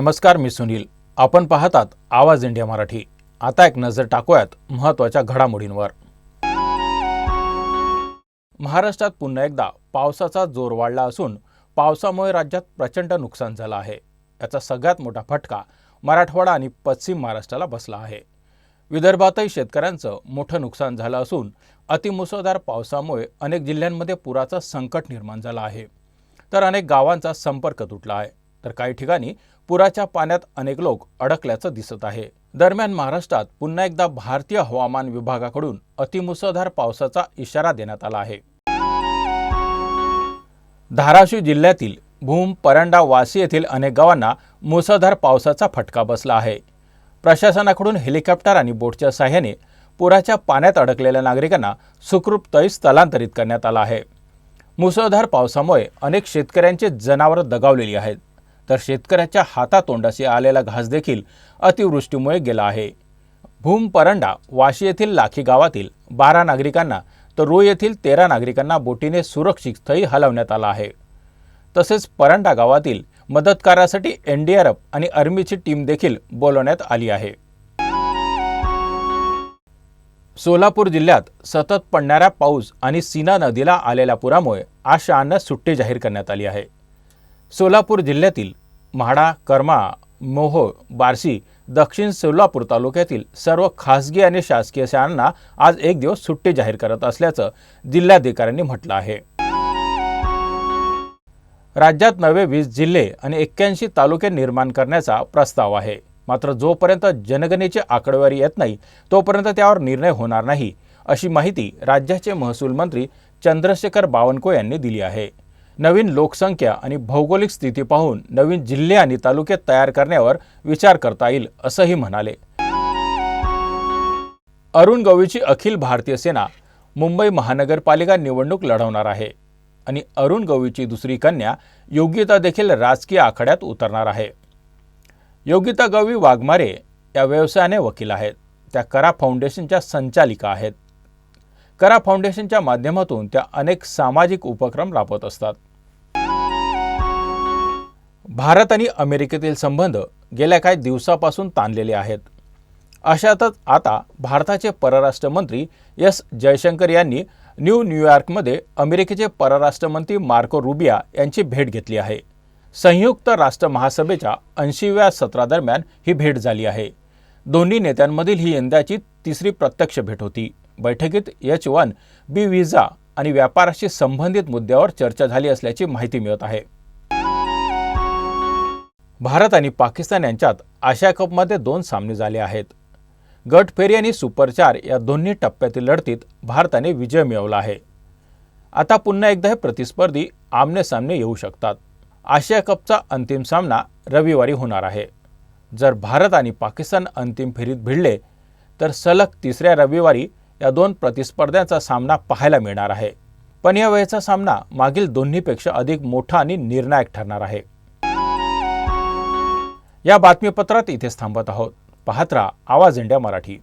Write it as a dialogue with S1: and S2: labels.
S1: नमस्कार मी सुनील. आपण पाहतात आवाज इंडिया मराठी. आता एक नजर टाकूयात महत्त्वाच्या घडामोडींवर. महाराष्ट्रात पुन्हा एकदा पावसाचा जोर वाढला असून पावसामुळे राज्यात प्रचंड नुकसान झालं आहे. याचा सगळ्यात मोठा फटका मराठवाडा आणि पश्चिम महाराष्ट्राला बसला आहे. विदर्भातही शेतकऱ्यांचं मोठं नुकसान झालं असून अतिमुसळधार पावसामुळे अनेक जिल्ह्यांमध्ये पुराचं संकट निर्माण झालं आहे. तर अनेक गावांचा संपर्क तुटला आहे. तर काही ठिकाणी पुराच्या पाण्यात अनेक लोक अडकल्याचं दिसत आहे. दरम्यान महाराष्ट्रात पुन्हा एकदा भारतीय हवामान विभागाकडून अतिमुसळधार पावसाचा इशारा देण्यात आला आहे. धाराशिव जिल्ह्यातील भूम परंडा वासी येथील अनेक गावांना मुसळधार पावसाचा फटका बसला आहे. प्रशासनाकडून हेलिकॉप्टर आणि बोटच्या सहाय्याने पुराच्या पाण्यात अडकलेल्या नागरिकांना सुखरूपतही स्थलांतरित करण्यात आलं आहे. मुसळधार पावसामुळे अनेक शेतकऱ्यांचे जनावरं दगावलेली आहेत. तर शेतकऱ्याच्या हातातोंडाशी आलेला घास देखील अतिवृष्टीमुळे गेला आहे. भूम परंडा वाशी येथील लाखी गावातील बारा नागरिकांना तर रो येथील तेरा नागरिकांना बोटीने सुरक्षित स्थळी हलवण्यात आलं आहे. तसेच परंडा गावातील मदतकारासाठी एनडीआरएफ आणि आर्मीची टीम देखील बोलवण्यात आली आहे. सोलापूर जिल्ह्यात सतत पडणाऱ्या पाऊस आणि सीना नदीला आलेल्या पुरामुळे आज शाळांना सुट्टी जाहीर करण्यात आली आहे. सोलापूर जिल्ह्यातील म्हाडा कर्मा मोहो बार्शी दक्षिण सोलापूर तालुक्यातील सर्व खासगी आणि शासकीय शाळांना आज एक दिवस सुट्टी जाहीर करत असल्याचं जिल्हाधिकाऱ्यांनी म्हटलं आहे. राज्यात नवे वीस जिल्हे आणि एक्क्याऐंशी तालुके निर्माण करण्याचा प्रस्ताव आहे. मात्र जोपर्यंत जनगणनेची आकडेवारी येत नाही तोपर्यंत त्यावर निर्णय होणार नाही अशी माहिती राज्याचे महसूल मंत्री चंद्रशेखर बावनकुळे यांनी दिली आहे. नवीन लोकसंख्या आणि भौगोलिक स्थिती पाहून नवीन जिल्हे आणि तालुके तयार करण्यावर विचार करता येईल असंही म्हणाले. अरुण गवळीची अखिल भारतीय सेना मुंबई महानगरपालिका निवडणूक लढवणार आहे आणि अरुण गवळीची दुसरी कन्या योग्यता देखील राजकीय आखाड्यात उतरणार आहे. योग्यता गवळी वाघमारे या व्यवसायाने वकील आहेत. त्या करा फाउंडेशनच्या संचालिका आहेत. करा फाउंडेशनच्या माध्यमातून त्या अनेक सामाजिक उपक्रम राबवत असतात. भारत आणि अमेरिकेतील संबंध गेल्या काही दिवसापासून ताणलेले आहेत. अशातच आता भारताचे परराष्ट्र मंत्री एस जयशंकर यांनी न्यू न्यूयॉर्कमध्ये अमेरिकेचे परराष्ट्रमंत्री मार्को रुबिया यांची भेट घेतली आहे. संयुक्त राष्ट्र महासभेच्या ऐंशीव्या सत्रादरम्यान ही भेट झाली आहे. दोन्ही नेत्यांमधील ही यंदाची तिसरी प्रत्यक्ष भेट होती. बैठकीत एच वन बी व्हिजा आणि व्यापाराशी संबंधित मुद्द्यावर चर्चा झाली असल्याची माहिती मिळत आहे. भारत आणि पाकिस्तान यांच्यात आशिया कपमध्ये दोन सामने झाले आहेत. गट फेरी आणि सुपर चार या दोन्ही टप्प्यातील लढतीत भारताने विजय मिळवला आहे. आता पुन्हा एकदा हे प्रतिस्पर्धी आमने सामने येऊ शकतात. आशिया कपचा अंतिम सामना रविवारी होणार आहे. जर भारत आणि पाकिस्तान अंतिम फेरीत भिडले तर सलग तिसऱ्या रविवारी या दोन प्रतिस्पर्ध्यांचा सामना पाहायला मिळणार आहे. पण या वेळेचा सामना मागील दोन्हीपेक्षा अधिक मोठा आणि निर्णायक ठरणार आहे. या बातमीपत्रात इथेच थांबत आहोत. पाहत राहा आवाज इंडिया मराठी.